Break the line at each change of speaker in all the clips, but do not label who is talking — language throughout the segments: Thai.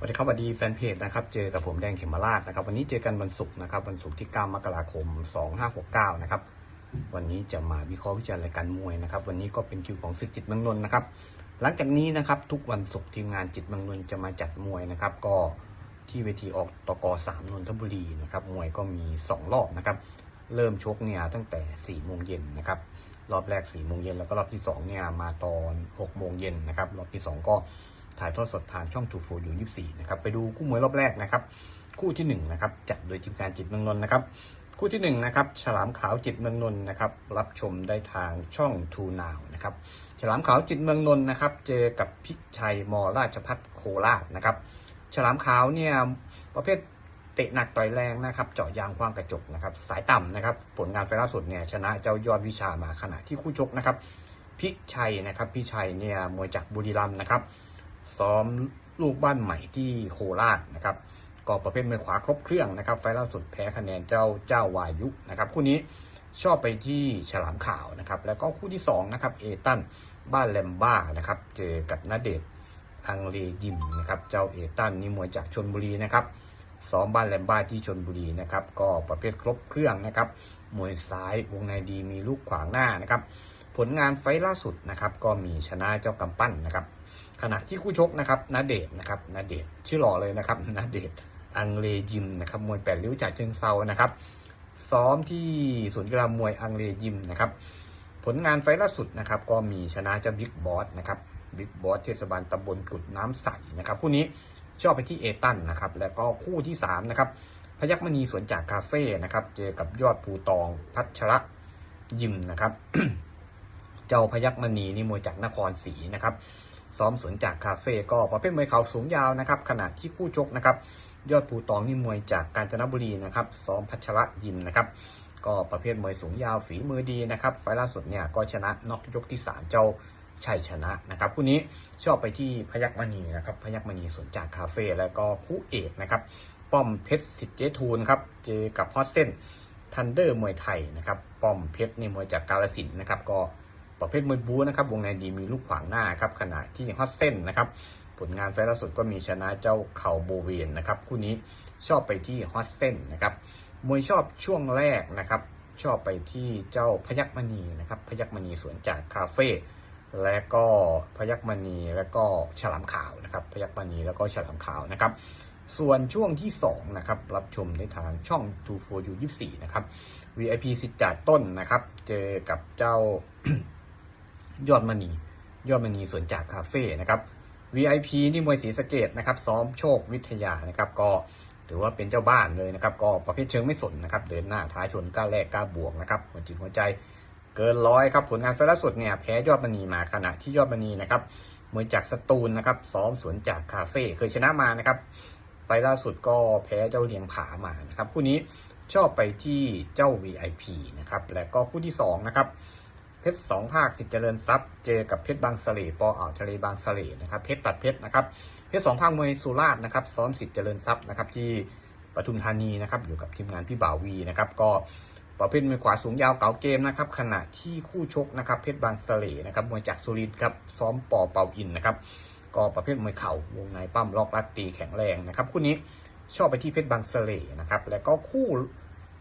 สวัสดีครับสวัสดีแฟนเพจนะครับ เจอกับผมแดงเขมราชนะครับ วันนี้เจอกันวันศุกร์นะครับ วันศุกร์ที่9มกราคม 2569 นะครับ วันนี้จะมาวิเคราะห์วิจารณ์รายการมวยนะครับ วันนี้ก็เป็นคิวของศึกจิตเมืองนนท์นะครับ หลังจากนี้นะครับทุกวันศุกร์ทีมงานจิตเมืองนนท์จะมาจัดมวยนะครับ ก็ที่เวทีออกตกสามนนทบุรีนะครับ มวยก็มี 2 รอบนะครับ เริ่มชกเนี่ยตั้งแต่4โมงเย็นนะครับ รอบแรก4โมงเย็นแล้วก็รอบที่2เนี่ยมาตอน6โมงเย็นนะครับรอบที่ 2 ก็ถ่ายทอดสดทางช่องทูโฟยู24นะครับไปดูคู่มวยรอบแรกนะครับ คู่ที่1นะครับจัดโดยทีมงานจิตเมืองนนท์นะครับคู่ที่1นะครับฉลามขาวจิตเมืองนนท์นะครับรับชมได้ทางช่องทูนาวนะครับฉลามขาวจิตเมืองนนท์นะครับเจอกับพิชัยมราชพัฒโคราชนะครับฉลามขาวเนี่ยประเภท เตะหนักต่อยแรงนะครับ เจาะยางความกระจกนะครับ สายต่ำนะครับ ผลงานไฟล่าสุดเนี่ยชนะเจ้ายอดวิชามาขณะที่คู่ชกนะครับ พิชัยนะครับพิชัยเนี่ยมวยจากบุรีรัมย์นะครับ ซ้อมลูกบ้านใหม่ที่โคราชนะครับก็ประเภทมวยขวาครบเครื่องนะครับ ไฟล่าสุดแพ้คะแนนเจ้าเจ้าวายุนะครับคู่นี้ชอบไปที่ฉลามขาวนะครับ แล้วก็คู่ที่สองนะครับเอตันบ้านแลมบ้านะครับเจอกับนาเดชอังเลยิมนะครับ เจ้าเอตันนี่มวยจากชนบุรีนะครับ ซ้อมบ้านแหลมบ้านที่ชนบุรีนะครับ ก็ประเภทครบเครื่องนะครับ มวยซ้ายวงในดีมีลูกขวางหน้านะครับ ผลงานไฟล่าสุดนะครับ ก็มีชนะเจ้ากำปั้นนะครับ ขณะที่คู่ชกนะครับนาเดชน์นะครับนาเดชชื่อหล่อเลยนะครับนาเดชอังเลยิมนะครับมวยแปดริ้วจากเชิงเซานะครับ ซ้อมที่ศูนย์กีฬามวยอังเลยิมนะครับ ผลงานไฟล่าสุดนะครับ ก็มีชนะเจ้าบิ๊กบอสนะครับบิ๊กบอสเทศบาลตำบลกุดน้ำใสนะครับคู่นี้ ชอบไปที่เอตันนะครับ แล้วก็คู่ที่สามนะครับพยัคฆ์มณีสวนจากคาเฟ่นะครับ เจอกับยอดภูตองพัชระยิมนะครับ เจ้าพยัคฆ์มณีนี่มวยจากนครศรีนะครับ ซ้อมสวนจากคาเฟ่ก็ประเภทมวยเข่าสูงยาวนะครับ ขณะที่คู่ชกนะครับ ยอดภูตองนี่มวยจากกาญจนบุรีนะครับ ซ้อมพัชระยิมนะครับ ก็ประเภทมวยสูงยาวฝีมือดีนะครับ ไฟล์ล่าสุดเนี่ยก็ชนะน็อกยกที่ 3 เจ้า ชัยชนะนะครับคู่นี้ชอบไปที่พยัคฆ์มณีนะครับพยัคฆ์มณีสวนจากคาเฟ่แล้วก็คู่เอกนะครับป้อมเพชรสิทธิ์เจทูนครับเจอกับฮอตเส้นทันเดอร์มวยไทยนะครับป้อมเพชรนี่มวยจากกาลสินนะครับก็ประเภทมวยบู๊นะครับวงในดีมีลูกขวางหน้าครับขณะที่ฮอตเส้นนะครับผลงานไฟล์ล่าสุดก็มีชนะเจ้าเข่าโบเวนนะครับคู่นี้ชอบไปที่ฮอตเส้นนะครับมวยชอบช่วงแรกนะครับชอบไปที่เจ้าพยัคฆ์มณีนะครับพยัคฆ์มณีสวนจากคาเฟ่ และก็พยัคฆ์มณีแล้วก็ฉลามขาวนะครับ พยัคฆ์มณีแล้วก็ฉลามขาวนะครับ ส่วนช่วงที่2นะครับรับชมได้ทางช่อง2 4 u 24นะครับ VIP สิทธิ์จ่าต้นนะครับ เจอกับเจ้ายอดมณียอดมณีสวนจากคาเฟ่นะครับ VIP นี่มวยศรีสะเกดนะครับ ซ้อมโชควิทยานะครับ ก็ถือว่าเป็นเจ้าบ้านเลยนะครับ ก็ประเภทเชิงไม่สนนะครับ เดินหน้าท้าชนกล้าแลกกล้าบวกนะครับหัวจิตหัวใจ เกินร้อยครับผลงานไฟล์ล่าสุดเนี่ยแพ้ยอดมณีมาขณะที่ยอดมณีนะครับมวยจากสตูลนะครับซ้อมสวนจากคาเฟ่เคยชนะมานะครับไฟล์ล่าสุดก็แพ้เจ้าเลียงผามานะครับคู่นี้ชอบไปที่เจ้า VIP นะครับและก็คู่ที่2นะครับเพชรสองภาคสิทธิ์เจริญทรัพย์เจอกับเพชรบางสะเลปออ่าวทะเลบางสะเลนะครับเพชรตัดเพชรนะครับเพชรสองภาคมวยสุราษฎร์นะครับซ้อมสิทธิ์เจริญทรัพย์นะครับที่ปทุมธานีนะครับอยู่กับทีมงานพี่บ่าววีนะครับก็ ประเภทมวยขวาสูงยาวเก๋าเกมนะครับขณะที่คู่ชกนะครับเพชรบางสะเลนะครับมวยจากสุรินทร์ครับซ้อมปอเป่าอินนะครับก็ประเภทมวยเข่าวงในปั้มล็อกรัดตีแข็งแรงนะครับคู่นี้ชอบไปที่เพชรบางสะเลนะครับแล้วก็คู่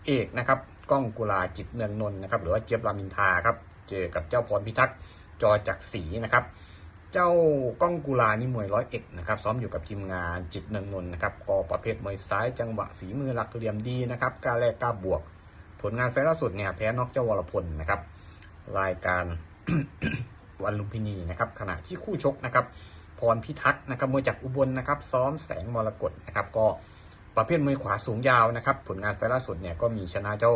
เอกนะครับก้องกุลาจิตเมืองนนท์นะครับหรือว่าเจี๊ยบรามินทาครับเจอกับเจ้าพรพิทักษ์จอจักศรีนะครับเจ้าก้องกุลานี่มวยร้อยเอ็ดนะครับซ้อมอยู่กับทีมงานจิตเมืองนนท์นะครับก็ประเภทมวยซ้ายจังหวะฝีมือหลักเหลี่ยมดีนะครับกล้าแลกกล้าบวก ผลงานไฟล์ล่าสุดเนี่ยแพ้น็อกเจ้าวรพลนะครับ รายการวันลุมพินีนะครับขณะที่คู่ชกนะครับพรพิทักษ์นะครับมวยจากอุบลนะครับซ้อมแสงมรกตนะครับก็ประเภทมวยขวาสูงยาวนะครับผลงานไฟล์ล่าสุดเนี่ยก็มีชนะเจ้า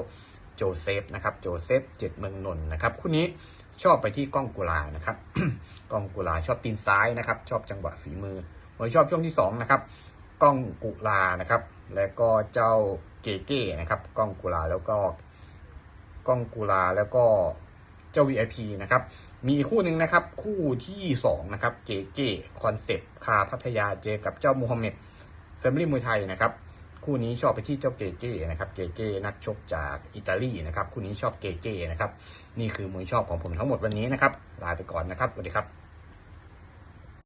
โจเซฟนะครับโจเซฟเจ็ดเมืองนนท์นะครับคู่นี้ชอบไปที่ก้องกุลานะครับก้องกุลาชอบตีนซ้ายนะครับชอบจังหวะฝีมือมวยชอบช่วงที่สองนะครับก้องกุลานะครับแล้วก็เจ้า เกเก้นะครับก้องกุลาแล้วก็ก้องกุลาแล้วก็เจ้า VIP นะครับมีคู่หนึ่งนะครับคู่ที่สองนะครับเกเก้คอนเซปต์คาพัทยาเจอกับเจ้ามูฮัมเหม็ดแฟมิลี่มวยไทยนะครับคู่นี้ชอบไปที่เจ้าเกเก้นะครับ เกเก้นักชกจากอิตาลีนะครับ คู่นี้ชอบเกเก้นะครับ นี่คือมวยชอบของผมทั้งหมดวันนี้นะครับ ลาไปก่อนนะครับ สวัสดีครับ